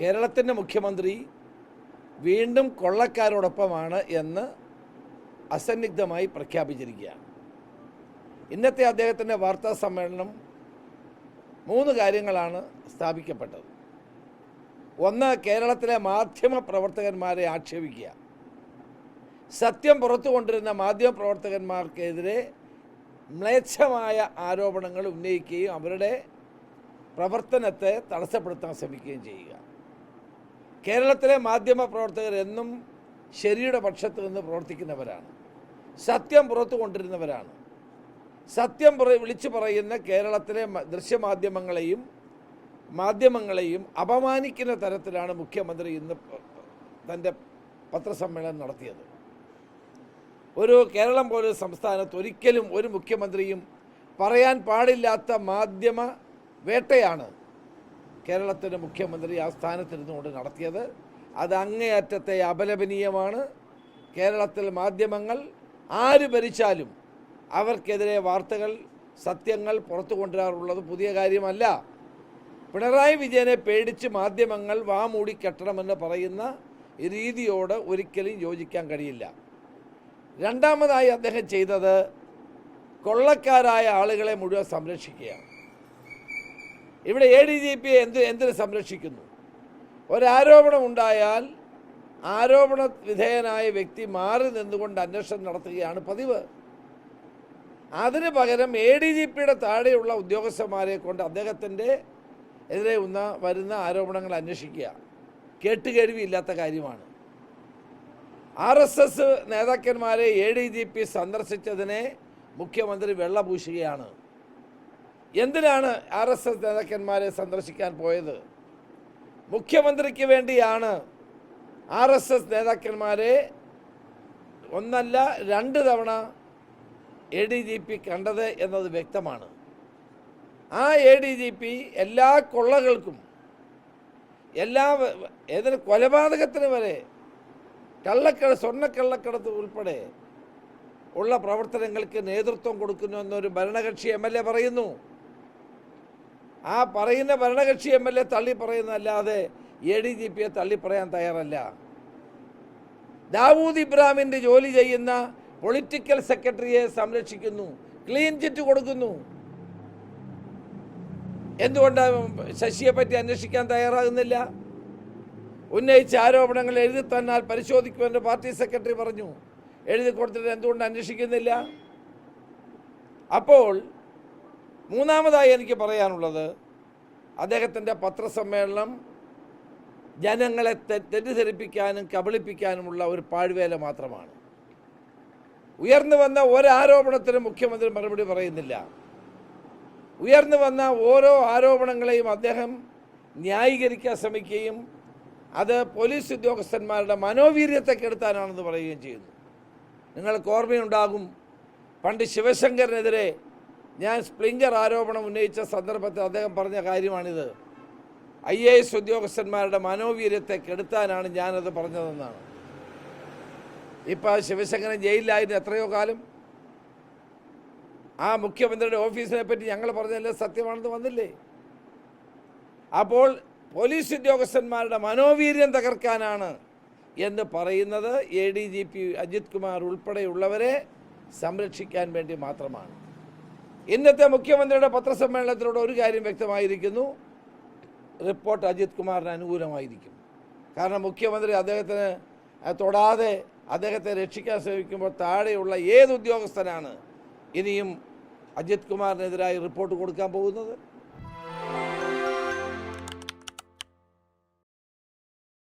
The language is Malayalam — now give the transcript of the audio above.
കേരളത്തിന്റെ മുഖ്യമന്ത്രി വീണ്ടും കൊള്ളക്കാരോടൊപ്പമാണ് എന്ന് അസന്നിഗ്ധമായി പ്രഖ്യാപിച്ചിരിക്കുകയാണ്. ഇന്നത്തെ അദ്ദേഹത്തിന്റെ വാർത്താ സമ്മേളനം മൂന്ന് കാര്യങ്ങളാണ് സ്ഥാപിക്കപ്പെട്ടത്. ഒന്ന് കേരളത്തിലെ മാധ്യമ പ്രവർത്തകന്മാരെ ആക്ഷേപിക്കുക. സത്യം പുറത്തു കൊണ്ടിരുന്ന മാധ്യമ പ്രവർത്തകന്മാർക്കെതിരെ മ്ലേച്ഛമായ ആരോപണങ്ങൾ ഉന്നയിക്കുകയും അവരുടെ പ്രവർത്തനത്തെ തടസ്സപ്പെടുത്താൻ ശ്രമിക്കുകയും ചെയ്യുക. കേരളത്തിലെ മാധ്യമ പ്രവർത്തകർ എന്നും ശരിയുടെ പക്ഷത്ത് നിന്ന് പ്രവർത്തിക്കുന്നവരാണ്. സത്യം പുറത്തു കൊണ്ടിരുന്നവരാണ്. സത്യം പറ വിളിച്ചു പറയുന്ന കേരളത്തിലെ ദൃശ്യമാധ്യമങ്ങളെയും മാധ്യമങ്ങളെയും അപമാനിക്കുന്ന തരത്തിലാണ് മുഖ്യമന്ത്രി ഇന്ന് തന്റെ പത്രസമ്മേളനം നടത്തിയത്. ഒരു കേരളം പോലെ സംസ്ഥാനത്ത് ഒരിക്കലും ഒരു മുഖ്യമന്ത്രിയും പറയാൻ പാടില്ലാത്ത മാധ്യമ വേട്ടയാണ് കേരളത്തിന്റെ മുഖ്യമന്ത്രി ആ സ്ഥാനത്തിരുന്നുകൊണ്ട് നടത്തിയത്. അത് അങ്ങേയറ്റത്തെ അപലപനീയമാണ്. കേരളത്തിൽ മാധ്യമങ്ങൾ ആര് ഭരിച്ചാലും അവർക്കെതിരെ വാർത്തകൾ സത്യങ്ങൾ പുറത്തു കൊണ്ടുവരാറുള്ളത് പുതിയ കാര്യമല്ല. പിണറായി വിജയനെ പേടിച്ച് മാധ്യമങ്ങൾ വാമൂടി കെട്ടണമെന്ന് പറയുന്ന രീതിയോട് ഒരിക്കലും യോജിക്കാൻ കഴിയില്ല. രണ്ടാമതായി അദ്ദേഹം ചെയ്തത് കൊള്ളക്കാരായ ആളുകളെ മുഴുവൻ സംരക്ഷിക്കുകയാണ്. ഇവിടെ എ ഡി ജി പി എന്ത് എന്തിനു സംരക്ഷിക്കുന്നു? ഒരാരോപണം ഉണ്ടായാൽ ആരോപണ വിധേയനായ വ്യക്തി മാറി നിന്നുകൊണ്ട് അന്വേഷണം നടത്തുകയാണ് പതിവ്. അതിന് പകരം എ ഡി ജി പിയുടെ താഴെയുള്ള ഉദ്യോഗസ്ഥന്മാരെ കൊണ്ട് അദ്ദേഹത്തിന്റെ എതിരെ ഉന്ന വരുന്ന ആരോപണങ്ങൾ അന്വേഷിക്കുക. കേട്ടുകഴിവില്ലാത്ത കാര്യമാണ്. ആർ എസ് എസ് നേതാക്കന്മാരെ എ ഡി ജി പി സന്ദർശിച്ചതിനെ മുഖ്യമന്ത്രി വെള്ളപൂശുകയാണ്. എന്തിനാണ് ആർ എസ് എസ് നേതാക്കന്മാരെ സന്ദർശിക്കാൻ പോയത്? മുഖ്യമന്ത്രിക്ക് വേണ്ടിയാണ് ആർ എസ് എസ് നേതാക്കന്മാരെ ഒന്നല്ല രണ്ട് തവണ എ ഡി ജി പി കണ്ടത് എന്നത് വ്യക്തമാണ്. ആ എ ഡി ജി പി എല്ലാ കൊള്ളകൾക്കും എല്ലാ ഏതൊരു കൊലപാതകത്തിന് വരെ കള്ളക്കട സ്വർണക്കള്ളക്കടത്ത് ഉൾപ്പെടെ ഉള്ള പ്രവർത്തനങ്ങൾക്ക് നേതൃത്വം കൊടുക്കുന്നു എന്നൊരു ഭരണകക്ഷി എം എൽ എ പറയുന്നു. ആ പറയുന്ന ഭരണകക്ഷി എം എൽ എ തള്ളി പറയുന്നതല്ലാതെ എ ഡി ജി പിയെ തള്ളി പറയാൻ തയ്യാറല്ല. ദാവൂദ് ഇബ്രാഹിമിന്റെ ജോലി ചെയ്യുന്ന പൊളിറ്റിക്കൽ സെക്രട്ടറിയെ സംരക്ഷിക്കുന്നു ക്ലീൻ ചിറ്റ് കൊടുക്കുന്നു. എന്തുകൊണ്ട് ശശിയെ പറ്റി അന്വേഷിക്കാൻ തയ്യാറാകുന്നില്ല? ഉന്നയിച്ച ആരോപണങ്ങൾ എഴുതി തന്നാൽ പരിശോധിക്കുമെന്ന് പാർട്ടി സെക്രട്ടറി പറഞ്ഞു. എഴുതി കൊടുത്തിട്ട് എന്തുകൊണ്ട് അന്വേഷിക്കുന്നില്ല? അപ്പോൾ മൂന്നാമതായി എനിക്ക് പറയാനുള്ളത് അദ്ദേഹത്തിന്റെ പത്രസമ്മേളനം ജനങ്ങളെ തെറ്റിദ്ധരിപ്പിക്കാനും കബളിപ്പിക്കാനുമുള്ള ഒരു പാഴ്വേല മാത്രമാണ്. ഉയർന്നു വന്ന ഒരാരോപണത്തിനും മുഖ്യമന്ത്രി മറുപടി പറയുന്നില്ല. ഉയർന്നു വന്ന ഓരോ ആരോപണങ്ങളെയും അദ്ദേഹം ന്യായീകരിക്കാൻ ശ്രമിക്കുകയും അത് പോലീസ് ഉദ്യോഗസ്ഥന്മാരുടെ മനോവീര്യത്തെ കെടുത്താനാണെന്ന് പറയുകയും ചെയ്യുന്നു. നിങ്ങൾക്ക് ഓർമ്മയുണ്ടാകും പണ്ട് ശിവശങ്കറിനെതിരെ ഞാൻ സ്പ്ലിങ്കർ ആരോപണം ഉന്നയിച്ച സന്ദർഭത്തിൽ അദ്ദേഹം പറഞ്ഞ കാര്യമാണിത്. ഐ എ എസ് ഉദ്യോഗസ്ഥന്മാരുടെ മനോവീര്യത്തെ കെടുത്താനാണ് ഞാനത് പറഞ്ഞതെന്നാണ്. ഇപ്പോൾ ശിവശങ്കരൻ ജയിലിലായിരുന്നു എത്രയോ കാലം. ആ മുഖ്യമന്ത്രിയുടെ ഓഫീസിനെ പറ്റി ഞങ്ങൾ പറഞ്ഞതല്ലേ സത്യമാണെന്ന് വന്നില്ലേ? അപ്പോൾ പോലീസ് ഉദ്യോഗസ്ഥന്മാരുടെ മനോവീര്യം തകർക്കാനാണ് എന്ന് പറയുന്നത് A D G P Ajith Kumar ഉൾപ്പെടെയുള്ളവരെ സംരക്ഷിക്കാൻ വേണ്ടി മാത്രമാണ്. ഇന്നത്തെ മുഖ്യമന്ത്രിയുടെ പത്രസമ്മേളനത്തിലൂടെ ഒരു കാര്യം വ്യക്തമായിരിക്കുന്നു. റിപ്പോർട്ട് അജിത് കുമാറിന് അനുകൂലമായിരിക്കും. കാരണം മുഖ്യമന്ത്രി അദ്ദേഹത്തിന് തൊടാതെ അദ്ദേഹത്തെ രക്ഷിക്കാൻ ശ്രമിക്കുമ്പോൾ താഴെയുള്ള ഏത് ഉദ്യോഗസ്ഥനാണ് ഇനിയും അജിത് കുമാറിനെതിരായി റിപ്പോർട്ട് കൊടുക്കാൻ പോകുന്നത്?